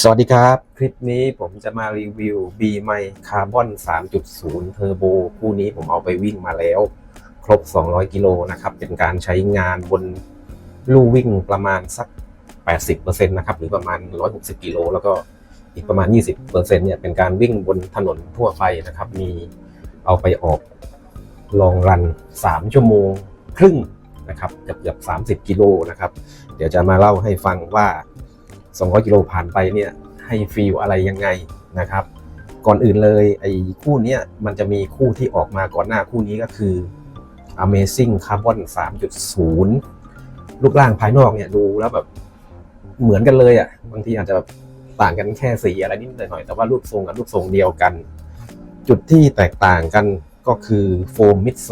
สวัสดีครับ คลิปนี้ผมจะมารีวิว B ไมคาร์บอน 3.0 เทอร์โบ คู่นี้ผมเอาไปวิ่งมาแล้ว ครบ 200 กิโลนะครับ เป็นการใช้งานบนลู่วิ่งประมาณสัก 80%นะครับ หรือประมาณ 160 กิโล แล้วก็อีกประมาณ 20%เนี่ย เป็นการวิ่งบนถนนทั่วไปนะครับ มีเอาไปออกลองรัน 3 ชั่วโมงครึ่งนะครับเกือบเกือบ30 กิโลนะครับ เดี๋ยวจะมาเล่าให้ฟังว่า 200 กิโลผ่านไปเนี่ยให้ฟีลอะไรยังไงนะครับ ก่อนอื่นเลยไอ้คู่เนี้ยมันจะมีคู่ที่ออกมาก่อนหน้าคู่นี้ก็คือ Amazing Carbon 3.0 รูปร่างภายนอกเนี่ยดูแล้วแบบเหมือนกันเลยอะ่ะบางทีอาจจะแบบต่างกันแค่สีอะไรนิดหน่อย แต่ว่ารูปทรงกับรูปทรงเดียวกัน จุดที่แตกต่างกันก็คือโฟมมิดโซ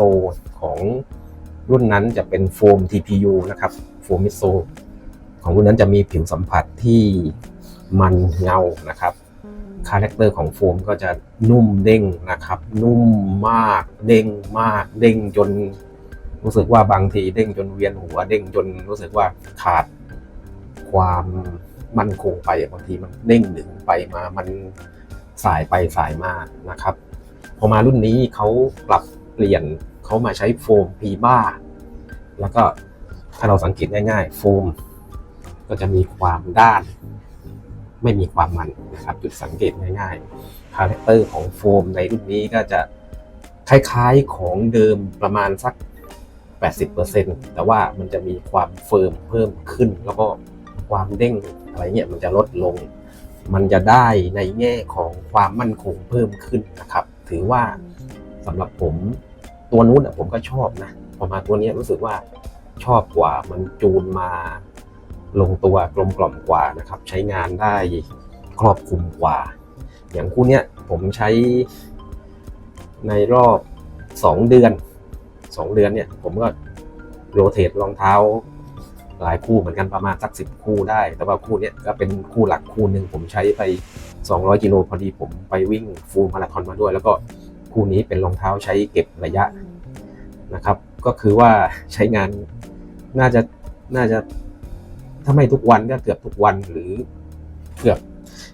ของรุ่นนั้นจะเป็นโฟม TPU นะครับ โฟมมิดโซ ของรุ่นนั้นจะมีผิวสัมผัสที่มันเงานะครับคาแรคเตอร์ของโฟมก็จะนุ่มเด้งนะครับ นุ่มมากเด้งมากเด้งจน รู้สึกว่าบางทีเด้งจนเวียนหัวเด้งจนรู้สึกว่าขาดความมั่นคงไปบางทีมันเด้งหนึ่งไปมามันสายไปสายมานะครับพอมารุ่นนี้เขาปรับเปลี่ยนเขามาใช้โฟมพีบ้าแล้วก็ถ้าเราสังเกตง่ายๆ โฟม ก็จะมีความด้าน ไม่มีความมันนะครับ จุดสังเกตง่ายๆคาแรคเตอร์ของโฟมในรุ่นนี้ก็จะคล้ายๆของเดิมประมาณสัก 80%แต่ว่ามันจะมีความเฟิร์มเพิ่มขึ้น แล้วก็ความเด้งอะไรเงี้ยมันจะลดลง มันจะได้ในแง่ของความมั่นคงเพิ่มขึ้นนะครับ ถือว่าสำหรับผมตัวนู้นผมก็ชอบนะพอมาตัวนี้รู้สึกว่าชอบกว่ามันจูนมา ลงตัวกลมกล่อมกว่านะครับ ใช้งานได้ครอบคลุมกว่า อย่างคู่เนี้ยผมใช้ในรอบ 2 เดือน 2 เดือนเนี่ยผมก็โรเตทรองเท้าหลายคู่เหมือนกันประมาณสักสิบคู่ได้ แต่ว่าคู่นี้ก็เป็นคู่หลักคู่หนึ่งผมใช้ไป 200กิโลพอดีผมไปวิ่งฟูลมาราธอนมาด้วย แล้วก็คู่นี้เป็นรองเท้าใช้เก็บระยะนะครับ ก็คือว่าใช้งานน่าจะน่าจะ ถ้าไม่ทุกวันก็เกือบทุกวันหรือเกือบ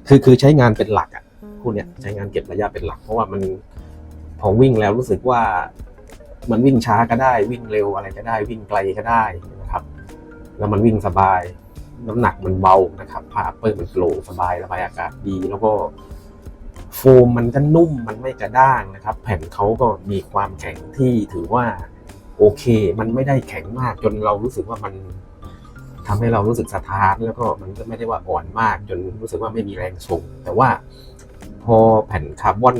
คือคือใช้งานเป็นหลักอะคู่เนี้ยใช้งานเก็บระยะเป็นหลัก เพราะว่ามันพอวิ่งแล้วรู้สึกว่ามันวิ่งช้าก็ได้วิ่งเร็วอะไรก็ได้วิ่งไกลก็ได้นะครับ แล้วมันวิ่งสบาย น้ำหนักมันเบานะครับผ้าเปิ้ลมันโปร่งสบายระบายอากาศดี แล้วก็โฟมมันก็นุ่มมันไม่กระด้างนะครับ แผ่นเขาก็มีความแข็งที่ถือว่าโอเค มันไม่ได้แข็งมากจนเรารู้สึกว่ามัน ทำให้เรารู้สึกสะท้านแล้วก็มันก็ไม่ได้ว่าอ่อนมาก จนรู้สึกว่าไม่มีแรงส่งแต่ว่าพอแผ่นคาร์บอน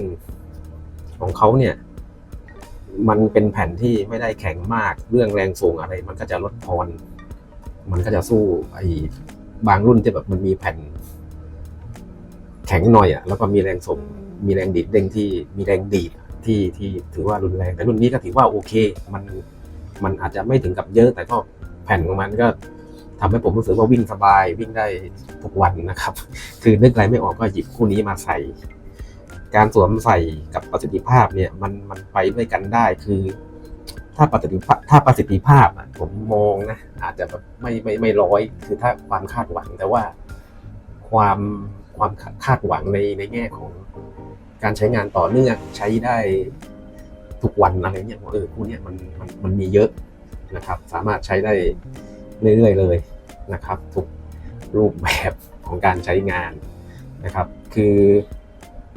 ของเขาเนี่ย มันเป็นแผ่นที่ไม่ได้แข็งมากเรื่องแรงส่งอะไร มันก็จะลดทอนมันก็จะสู้ไอ้บางรุ่นที่แบบมันมีแผ่น แข็งหน่อยอะ แล้วก็มีแรงส่ง มีแรงดีดเด้งที่มีแรงดีดที่ที่ถือว่ารุนแรง แต่รุ่นนี้ก็ถือว่าโอเค มันมันอาจจะไม่ถึงกับเยอะแต่ก็แผ่นของมันก็ ทำให้ผมรู้สึกว่าวิ่งสบายวิ่งได้ทุกวันนะครับ คือนึกอะไรไม่ออกก็หยิบคู่นี้มาใส่ การสวมใส่กับประสิทธิภาพเนี่ยมันมันไปด้วยกันได้คือ ถ้าประสิทธิภาพถ้าประสิทธิภาพผมมองนะอาจจะไม่ไม่ไม่ร้อยคือถ้าความคาดหวังแต่ว่าความความคาดหวังในในแง่ของการใช้งานต่อเนื่องใช้ได้ทุกวันอะไรเงี้ยเออคู่นี้มันมันมันมีเยอะนะครับ สามารถใช้ได้ เรื่อยๆเลยนะครับทุกรูปแบบของการใช้งานนะครับ คือ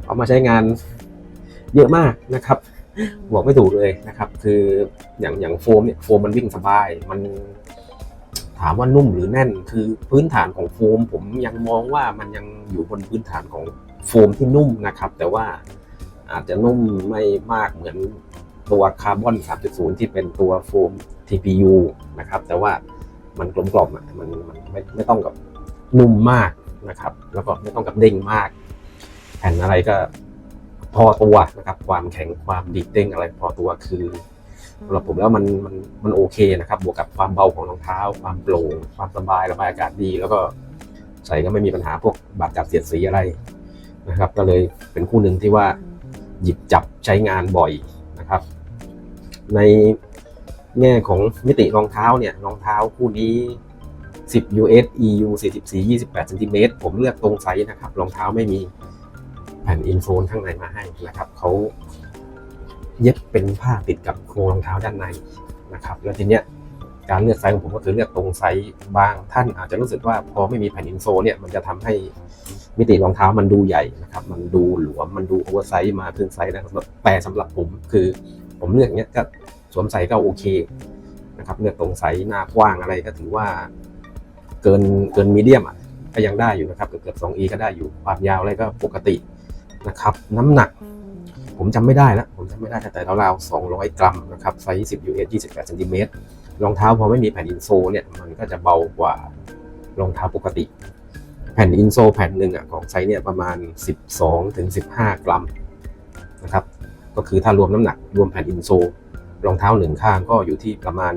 เอามาใช้งานเยอะมากนะครับบอกไม่ถูกเลยนะครับ คืออย่างอย่างโฟมเนี่ยโฟมมันวิ่งสบายมันถามว่านุ่มหรือแน่นคือพื้นฐานของโฟม ผมยังมองว่ามันยังอยู่บนพื้นฐานของโฟมที่นุ่มนะครับ แต่ว่าอาจจะนุ่มไม่มากเหมือนตัวคาร์บอน 3.0 ที่เป็นตัวโฟม TPU นะครับ แต่ว่า มันกลมกล่อมอะมันมันไม่ไม่ต้องกับนุ่มมากนะครับ แล้วก็ไม่ต้องกับเด้งมาก แผ่นอะไรก็พอตัวนะครับ ความแข็งความดีดเด้งอะไรพอตัวคือสำหรับผมแล้วมันมันมันโอเคนะครับ บวกกับความเบาของรองเท้า ความโปร่งความสบายระบายอากาศดี แล้วก็ใส่ก็ไม่มีปัญหาพวกบาดจับเสียดสีอะไรนะครับ ก็เลยเป็นคู่หนึ่งที่ว่าหยิบจับใช้งานบ่อยนะครับ ใน แง่ของมิติรองเท้าเนี่ยรองเท้าคู่นี้ 10 US EU 44 28เซนติเมตรผมเลือกตรงไซส์นะครับรองเท้าไม่มีแผ่นอินโฟนข้างในมาให้นะครับเขาเย็บเป็นผ้าติดกับโครงรองเท้าด้านในนะครับ แล้วทีเนี้ยการเลือกไซส์ของผมก็คือเลือกตรงไซส์บางท่านอาจจะรู้สึกว่าพอไม่มีแผ่นอินโซเนี่ยมันจะทำให้มิติรองเท้ามันดูใหญ่นะครับ มันดูหลวมมันดูโอเวอร์ไซส์มาครึ่งไซส์นะครับแต่สำหรับผมคือผมเลือกอย่างเงี้ยก็ สวมใส่ก็โอเคนะครับเลือตรงไซส์หน้ากว้างอะไรก็ถือว่าเกินเกินมีเดียมอะก็ยังได้อยู่นะครับเกือบเกือบสองก็ได้อยู่ความยาวอะไรก็ปกตินะครับ น้ำหนัก ผมจำไม่ได้แล้วผมจำไม่ได้แต่ราวๆ200กรัมนะครับไซส์10 US 28เซนติเมตรรองเท้าพอไม่มีแผ่นอินโซเนี่ยมันก็จะเบากว่ารองเท้าปกติ แผ่นอินโซแผ่นหนึ่งอะของไซส์เนี่ยประมาณ 12ถึง15 กรัมนะครับก็คือถ้ารวมน้ำหนักรวมแผ่นอินโซ รองเท้าหนึ่งข้างก็อยู่ที่ประมาณ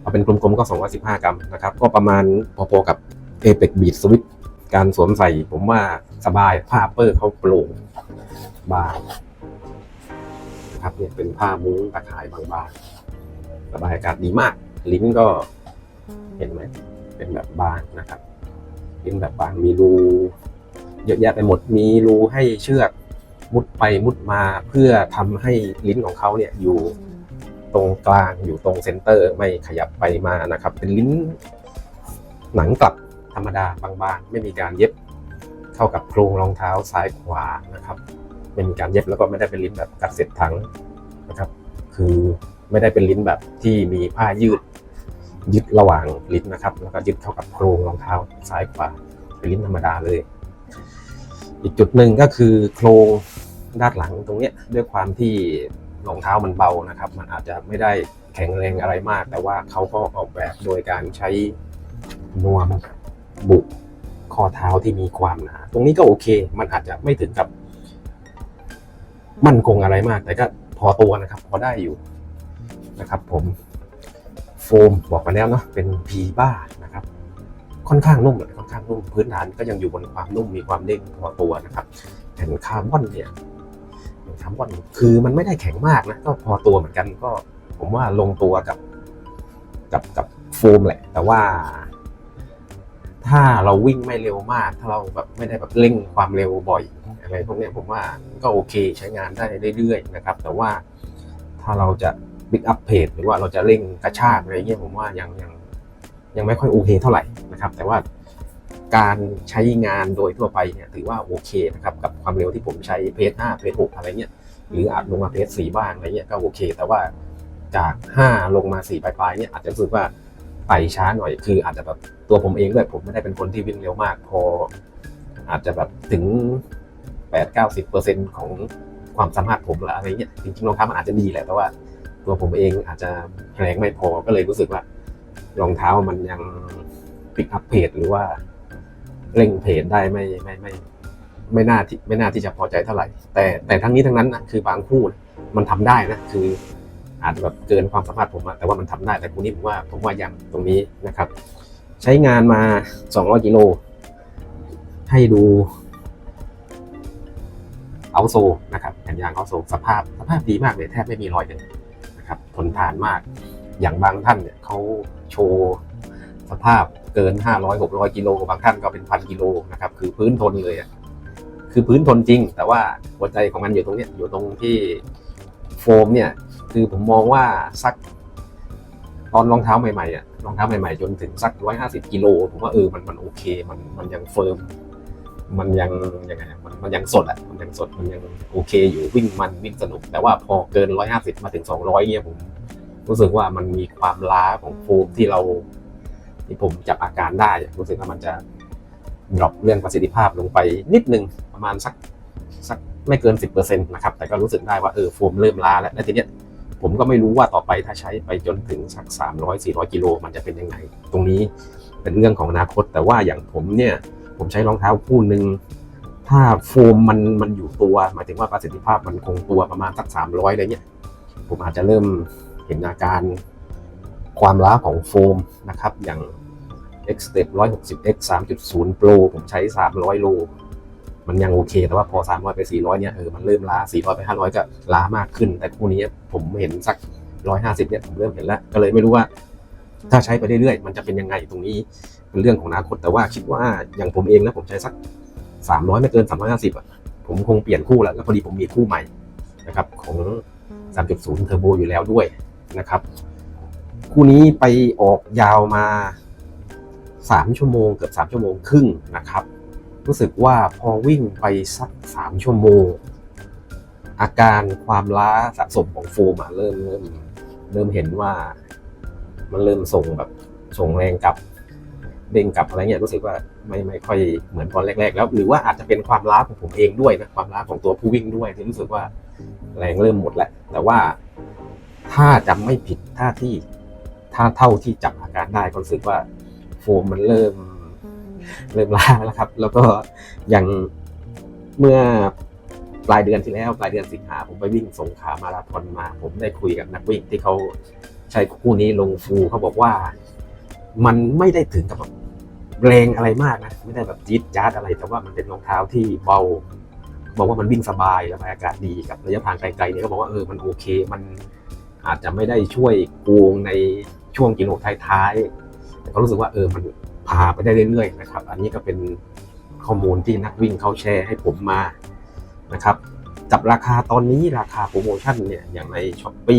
เอาเป็นกลมๆก็ 215 กรัมนะครับ ก็ประมาณพอๆกับ Apex Beat Switch การสวมใส่ผมว่าสบายผ้าเปอร์เขาโปร่งบางนะครับเนี่ยเป็นผ้ามุ้งตะข่ายบางๆสบายอากาศดีมาก ลิ้นก็เห็นไหมเป็นแบบบางนะครับลิ้นแบบบางมีรูเยอะแยะไปหมดมีรูให้เชือกมุดไปมุดมาเพื่อทำให้ลิ้นของเขาเนี่ยอยู่ ตรงกลางอยู่ตรงเซนเตอร์ไม่ขยับไปมานะครับ เป็นลิ้นหนังกลับธรรมดาบางๆ ไม่มีการเย็บเข้ากับโครงรองเท้าซ้ายขวานะครับไม่มีการเย็บแล้วก็ไม่ได้เป็นลิ้นแบบกัดเสร็จทั้งนะครับ คือไม่ได้เป็นลิ้นแบบที่มีผ้ายืดยึดระหว่างลิ้นนะครับ แล้วก็ยึดเข้ากับโครงรองเท้าซ้ายขวาเป็นลิ้นธรรมดาเลย อีกจุดหนึ่งก็คือโครงด้านหลังตรงเนี้ยด้วยความที่ รองเท้ามันเบานะครับ มันอาจจะไม่ได้แข็งแรงอะไรมาก แต่ว่าเขาก็ออกแบบโดยการใช้นวมบุกข้อเท้าที่มีความหนาตรงนี้ก็โอเค มันอาจจะไม่ถึงกับ มั่นคงอะไรมาก แต่ก็พอตัวนะครับ พอได้อยู่นะครับ ผมโฟมบอกมาแล้วเนาะเป็นพีบ้านะครับ ค่อนข้างนุ่มค่อนข้างนุ่มพื้นฐานก็ยังอยู่บนความนุ่มมีความเด้งพอตัวนะครับแผ่นคาร์บอนเนี่ย คาร์บอนคือมันไม่ได้แข็งมากนะก็พอตัวเหมือนกันก็ ผมว่าลงตัวกับกับกับโฟมแหละ แต่ว่า ถ้าเราวิ่งไม่เร็วมาก ถ้าเราแบบไม่ได้แบบเร่งความเร็วบ่อยอะไรพวกนี้ผมว่าก็โอเคใช้งานได้เรื่อยๆนะครับ แต่ว่าถ้าเราจะบิ๊กอัพเพจหรือว่าเราจะเร่งกระชากอะไรเงี้ยผมว่ายังยังยังไม่ค่อยโอเคเท่าไหร่นะครับ แต่ว่าการใช้งานโดยทั่วไปเนี่ยถือว่าโอเคนะครับกับ ความเร็วที่ผมใช้เพจ5เพจ6อะไรเงี้ยหรืออาจลงมาเพจสี่บ้างอะไรเงี้ยก็โอเค แต่ว่าจาก5ลงมา4ปลายๆเนี่ยอาจจะรู้สึกว่าไต่ช้าหน่อยคืออาจจะแบบตัวผมเองด้วยผมไม่ได้เป็นคนที่วิ่งเร็วมาก พอ อาจจะแบบถึง8-90%ของความสามารถผมละอะไรเงี้ยจริงๆรองเท้ามันอาจจะดีแหละแต่ว่า ตัวผมเองอาจจะแรงไม่พอก็เลยรู้สึกว่ารองเท้ามันยังปิกอัพเพจหรือว่าเร่งเพจได้ไม่ไม่ไม่ ไม่น่าที่ไม่น่าที่จะพอใจเท่าไหร่ แต่แต่ทั้งนี้ทั้งนั้นนะคือบางคู่มันทำได้นะคืออาจจะแบบเกินความสามารถผมอะแต่ว่ามันทำได้แต่คู่นี้ผมว่าผมว่ายังตรงนี้นะครับ ใช้งานมา 200กิโลให้ดูเอาโซนะครับแผ่นยางเอาโซสภาพสภาพดีมากเลยแทบไม่มีรอยเลยนะครับทนทานมาก อย่างบางท่านเนี่ยเขาโชว์สภาพเกิน 500 600 กิโลบางท่านก็เป็นพันกิโลนะครับ คือพื้นทนเลยอะ คือพื้นทนจริง แต่ว่าหัวใจของมันอยู่ตรงนี้อยู่ตรงที่โฟมเนี่ยคือผมมองว่าสักตอนรองเท้าใหม่ๆอะรองเท้าใหม่ๆจนถึงสักร้อยห้าสิบกิโลผมว่าเออมันมันโอเคมันมันยังเฟิร์มมันยังยังไงมันมันยังสดอะมันยังสดมันยังโอเคอยู่วิ่งมันวิ่งสนุก แต่ว่าพอเกินร้อยห้าสิบมาถึงสองร้อยเนี่ยผมรู้สึกว่ามันมีความล้าของโฟมที่เราที่ผมจับอาการได้รู้สึกว่ามันจะ ดรอปเรื่องประสิทธิภาพลงไปนิดนึงประมาณสักสักไม่เกิน 10%นะครับ แต่ก็รู้สึกได้ว่าเออโฟมเริ่มล้าแล้วและทีเนี้ยผมก็ไม่รู้ว่าต่อไปถ้าใช้ไปจนถึงสัก 300 400 กิโลมันจะเป็นยังไง ตรงนี้เป็นเรื่องของอนาคต แต่ว่าอย่างผมเนี่ยผมใช้รองเท้าคู่หนึ่งถ้าโฟมมันมันอยู่ตัวหมายถึงว่าประสิทธิภาพมันคงตัวประมาณสัก 300อะไรเงี้ยผมอาจจะเริ่มเห็นอาการความล้าของโฟมนะครับ อย่าง X Step 160 X 3.0 Pro ผมใช้ 300 โล มันยังโอเค แต่ว่าพอ 300 ไป 400 เนี่ย เออ มันเริ่มล้า 400 ไป 500 ก็ล้ามากขึ้น แต่คู่นี้ผมเห็นสัก 150 เนี่ย ผมเริ่มเห็นแล้ว ก็เลยไม่รู้ว่า ถ้าใช้ไปเรื่อยๆ มันจะเป็นยังไงตรงนี้ เป็นเรื่องของอนาคต แต่ว่าคิดว่าอย่างผมเองนะ ผมใช้สัก 300 ไม่เกิน 350 อะ ผมคงเปลี่ยนคู่แล้ว แล้วพอดีผมมีคู่ใหม่นะครับของ 3.0 เทอร์โบอยู่แล้วด้วยนะครับ คู่นี้ไปออกยาวมา 3 ชั่วโมง เกือบ 3 ชั่วโมงครึ่งนะครับ รู้สึกว่าพอวิ่งไปสัก 3 ชั่วโมง อาการความล้าสะสมของโฟมเริ่มเริ่มเริ่มเห็นว่ามันเริ่มส่งแบบส่งแรงกลับเด้งกลับอะไรเงี้ยรู้สึกว่าไม่ไม่ค่อยเหมือนตอนแรก ๆ แล้วหรือว่าอาจจะเป็นความล้าของผมเองด้วยนะความล้าของตัวผู้วิ่งด้วยที่รู้สึกว่าแรงเริ่มหมดแล้วแต่ว่าถ้าจำไม่ผิดท่าที่ถ้าเท่าที่จับอาการได้ก็รู้สึกว่า มมันเริ่มเริ่มล้าแล้วครับ แล้วก็อย่างเมื่อปลายเดือนที่แล้วปลายเดือนสิงหาผมไปวิ่งสงขลามาราธอนมา ผมได้คุยกับนักวิ่งที่เขาใช้คู่นี้ลงฟูเขาบอกว่า มันไม่ได้ถึงกับแบบแรงอะไรมากนะไม่ได้แบบจี๊ดจ๊าดอะไร แต่ว่ามันเป็นรองเท้าที่เบา บอกว่ามันวิ่งสบายระบายอากาศดีกับระยะทางไกลๆเนี่ยก็บอกว่าเออมันโอเค มันอาจจะไม่ได้ช่วยกูงในช่วงกิโลท้ายๆ แต่ก็รู้สึกว่าเออมันพาไปได้เรื่อยๆนะครับ อันนี้ก็เป็นข้อมูลที่นักวิ่งเขาแชร์ให้ผมมานะครับกับราคาตอนนี้ราคาโปรโมชั่นเนี่ยอย่างในช้อปปี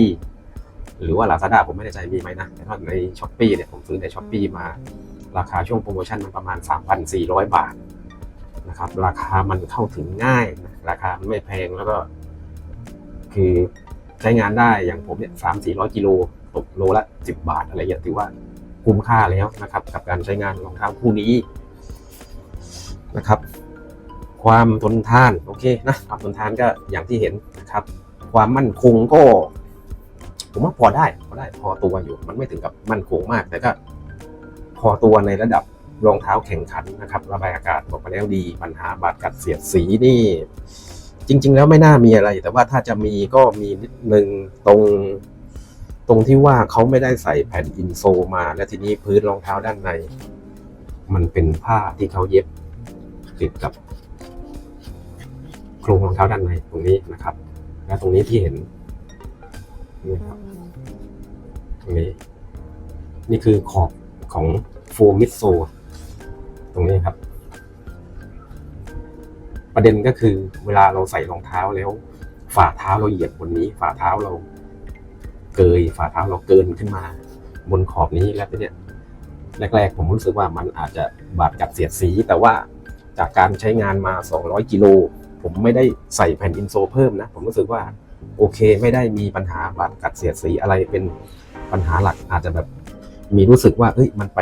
หรือว่า Lazada ผมไม่แน่ใจมีไหมนะแต่ว่าในช้อปปีเนี่ยผมซื้อในช้อปปีมา ราคาช่วงโปรโมชั่นมันประมาณ 3,400 บาทนะครับราคามันเข้าถึงง่ายนะราคามันไม่แพงแล้วก็ คือใช้งานได้อย่างผมเนี่ยสามสี่ร้อยกิโลตกโลละสิบบาทอะไรอย่างเงี้ถือว่า คุ้มค่าแล้วนะครับ กับการใช้งานรองเท้าคู่นี้นะครับ ความทนทานโอเคนะความทนทานก็อย่างที่เห็นนะครับ ความมั่นคงก็ ผมว่าพอได้พอได้พอตัวอยู่ มันไม่ถึงกับมั่นคงมาก แต่ก็พอตัวในระดับรองเท้าแข่งขันนะครับ ระบายอากาศบอกมาแล้วดีปัญหาบาดกัดเสียดสีนี่ จริง ๆ แล้วไม่น่ามีอะไร แต่ว่าถ้าจะมีก็มีนิดนึงตรง ตรงที่ว่าเขาไม่ได้ใส่แผ่นอินโซมา และทีนี้พื้นรองเท้าด้านใน มันเป็นผ้าที่เขาเย็บติดกับ โครงรองเท้าด้านในตรงนี้นะครับ และตรงนี้ที่เห็นนี่ครับตรงนี้ นี่คือขอบของโฟมิโซตรงนี้ครับ ประเด็นก็คือเวลาเราใส่รองเท้าแล้ว ฝ่าเท้าเราเหยียบบนนี้ ฝ่าเท้าเรา เกยฝ่าเท้าเราเกินขึ้นมา บนขอบนี้แล้วเนี่ยแรกๆ ผมรู้สึกว่ามันอาจจะบาดกัดเสียดสี แต่ว่าจากการใช้งานมา 200 กิโล ผมไม่ได้ใส่แผ่นอินโซเพิ่มนะ ผมรู้สึกว่าโอเคไม่ได้มีปัญหาบาดกัดเสียดสีอะไรเป็นปัญหาหลักอาจจะแบบมีรู้สึกว่าเอ้ยมันไป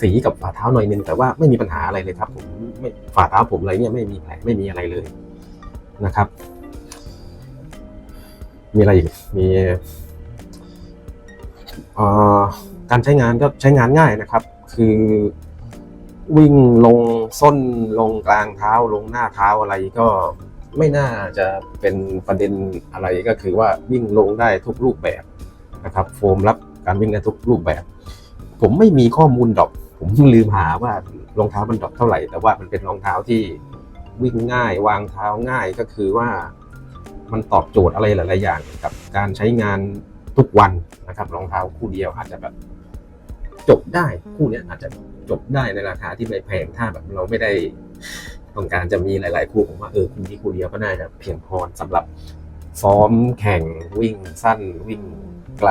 สีกับฝ่าเท้าหน่อยนึงแต่ว่าไม่มีปัญหาอะไรเลยครับ ผมไม่ฝ่าเท้าผมอะไรเนี่ยไม่มีแผลไม่มีอะไรเลยนะครับ มีอะไรอีก มีการใช้งานก็ใช้งานง่ายนะครับ คือวิ่งลงส้นลงกลางเท้าลงหน้าเท้าอะไรก็ไม่น่าจะเป็นประเด็นอะไรก็คือว่าวิ่งลงได้ทุกรูปแบบนะครับ โฟมรับการวิ่งได้ทุกรูปแบบ ผมไม่มีข้อมูลดรอปผมลืมหาว่ารองเท้ามันดอปเท่าไหร่ แต่ว่ามันเป็นรองเท้าที่วิ่งง่ายวางเท้าง่ายก็คือว่า มันตอบโจทย์อะไรหลาย ๆ อย่างกับการใช้งานทุกวันนะครับรองเท้าคู่เดียวอาจจะแบบจบได้คู่นี้อาจจะจบได้ในราคาที่ไม่แพงถ้าแบบเราไม่ได้ต้องการจะมีหลาย ๆ คู่ผมว่าเออคู่นี้คู่เดียวก็น่าจะเพียงพอสำหรับซ้อมแข่งวิ่งสั้นวิ่งไกล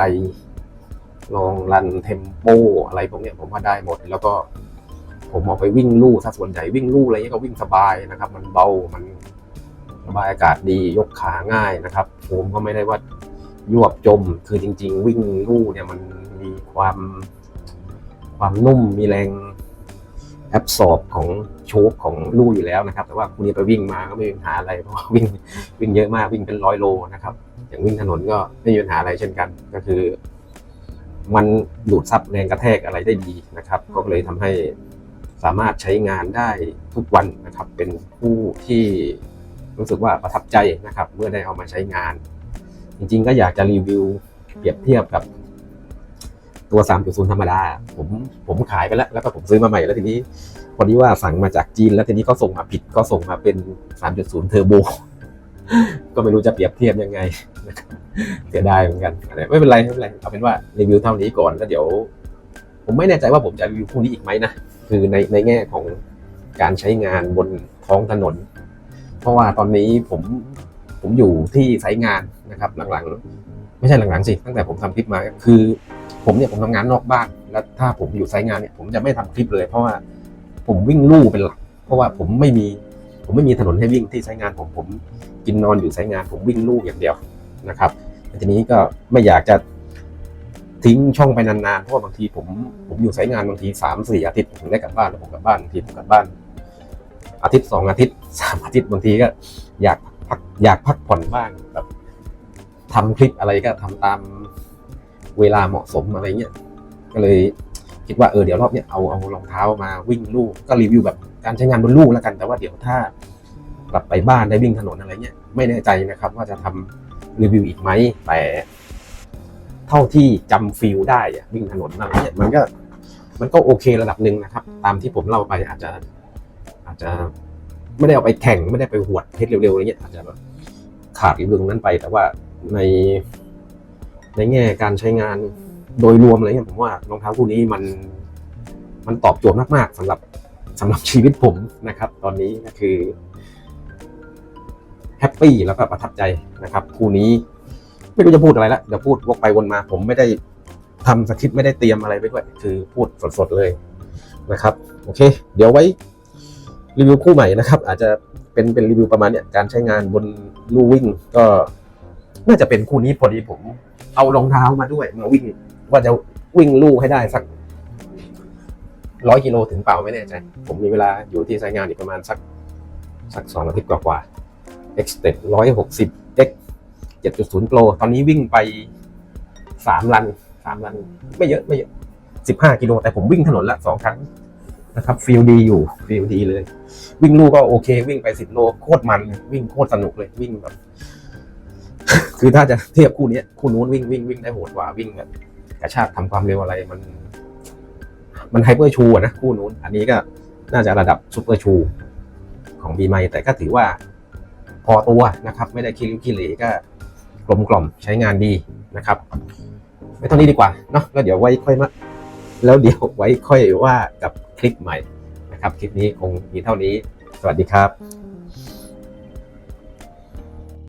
ลองรันเทมโปอะไรพวกนี้ผมว่าได้หมด แล้วก็ผมออกไปวิ่งลู่ซะส่วนใหญ่วิ่งลู่อะไรเงี้ยก็วิ่งสบายนะครับ มันเบามัน ระบายอากาศดียกขาง่ายนะครับผมก็ไม่ได้ว่ายวบจม คือจริง ๆ วิ่งลู่เนี่ยมันมีความความนุ่มมีแรงแอบสอบของโชคของลู่อยู่แล้วนะครับ แต่ว่าคุณนี้ไปวิ่งมาก็ไม่มีปัญหาอะไรเพราะว่าวิ่งวิ่งเยอะมากวิ่งเป็นร้อยโลนะครับ อย่างวิ่งถนนก็ไม่มีปัญหาอะไรเช่นกัน ก็คือ มันดูดซับแรงกระแทกอะไรได้ดีนะครับ ก็เลยทำให้สามารถใช้งานได้ทุกวันนะครับ เป็นผู้ที่ รู้สึกว่าประทับใจนะครับ เมื่อได้เอามาใช้งาน จริงๆ ก็อยากจะรีวิวเปรียบเทียบกับตัว 3.0 ธรรมดา ผมผมขายไปแล้ว แล้วก็ผมซื้อมาใหม่แล้วทีนี้พอดีว่าสั่งมาจากจีน แล้วทีนี้เขาส่งมาผิดก็ส่งมาเป็น 3.0 เทอร์โบ ก็ไม่รู้จะเปรียบเทียบยังไงเสียดายเหมือนกัน ไม่เป็นไรไม่เป็นไรเอาเป็นว่ารีวิวเท่านี้ก่อนแล้วเดี๋ยว ผมไม่แน่ใจว่าผมจะรีวิวคู่นี้อีกไหมนะ คือในในแง่ของการใช้งานบนท้องถนน ราะว่าตอนนี้ผมผมอยู่ที่ไซต์งานนะครับหลังๆ ไม่ใช่หลังๆสิตั้งแต่ผมทำคลิปมาคือ ผมเนี่ยผมทำงานนอกบ้าน แล้วถ้าผมอยู่ไซต์งานเนี่ยผมจะไม่ทำคลิปเลย เพราะว่าผมวิ่งลู่เป็นหลัก เพราะว่าผมไม่มีผมไม่มีถนนให้วิ่งที่ไซต์งานผมผมกินนอนอยู่ไซต์งาน ผมวิ่งลู่อย่างเดียวนะครับทีนี้ก็ไม่อยากจะทิ้งช่องไปนานๆเพราะว่าบางทีผมผมอยู่ไซต์งานบางทีสามสี่อาทิตย์ผมได้กลับบ้านแล้วผมกลับบ้านบางทีผมกลับบ้าน อาทิตย์สองอาทิตย์สามอาทิตย์บางทีก็อยากพักอยากพักผ่อนบ้างแบบทำคลิปอะไรก็ทำตามเวลาเหมาะสมอะไรเงี้ยก็เลยคิดว่าเออเดี๋ยวรอบเนี้ยเอาเอารองเท้ามาวิ่งลู่ก็รีวิวแบบการใช้งานบนลู่แล้วกัน แต่ว่าเดี๋ยวถ้ากลับไปบ้านได้วิ่งถนนอะไรเงี้ยไม่แน่ใจนะครับ ว่าจะทำรีวิวอีกไหมแต่เท่าที่จำฟิลได้วิ่งถนนอะไรเงี้ยมันก็มันก็โอเคระดับหนึ่งนะครับ ตามที่ผมเล่าไปอาจจะ จจะไม่ได้เอาไปแข่งไม่ได้ไปหวดเพชรเร็วๆอะไรเงี้ยอาจจะแบบขาดรีวิวตรงนั้นไป แต่ว่าในในแง่การใช้งานโดยรวมอะไรเงี้ยผมว่ารองเท้าคู่นี้มันมันตอบโจทย์มากๆสำหรับสำหรับชีวิตผมนะครับ ตอนนี้ก็คือแฮปปี้แล้วก็ประทับใจนะครับ คู่นี้ไม่รู้จะพูดอะไรละเดี๋ยวพูดวกไปวนมา ผมไม่ได้ทำสคริปต์ไม่ได้เตรียมอะไรไปด้วย คือพูดสดๆเลยนะครับ โอเค เดี๋ยวไว้ รีวิวคู่ใหม่นะครับ อาจจะเป็นเป็นรีวิวประมาณเนี้ยการใช้งานบนลู่วิ่ง ก็น่าจะเป็นคู่นี้พอดีผม เอารองเท้ามาด้วยมาวิ่ง ว่าจะวิ่งลู่ให้ได้สักร้อยกิโลถึงเปล่าไม่แน่ใจ ผมมีเวลาอยู่ที่ใช้งานอีกประมาณสักสักสองอาทิตย์กว่าๆ X Step ร้อยหกสิบ X เจ็ดจุดศูนย์โปรตอนนี้วิ่งไปสามรันสามรัน ไม่เยอะไม่เยอะสิบห้ากิโลแต่ผมวิ่งถนนละสองครั้ง นะครับฟีลดีอยู่ฟีลดีเลย วิ่งลู่ก็โอเค วิ่งไปสิบโลโคตรมันวิ่งโคตรสนุกเลยวิ่งแบบคือถ้าจะเทียบคู่นี้คู่นู้นวิ่งวิ่งวิ่งได้โหดกว่าวิ่งแบบกระชากทำความเร็วอะไรมัน มันไฮเปอร์ชูอะนะคู่นู้น อันนี้ก็น่าจะระดับซูเปอร์ชูของบีไมแต่ก็ถือว่าพอตัวนะครับ ไม่ได้คิริวคิเลก็กลมกล่อมใช้งานดีนะครับไม่เท่านี้ดีกว่าเนาะแล้วเดี๋ยวไว้ค่อยมาแล้วเดี๋ยวไว้ค่อยว่ากับ คลิปใหม่นะครับ คลิปนี้คงมีเท่านี้ สวัสดีครับ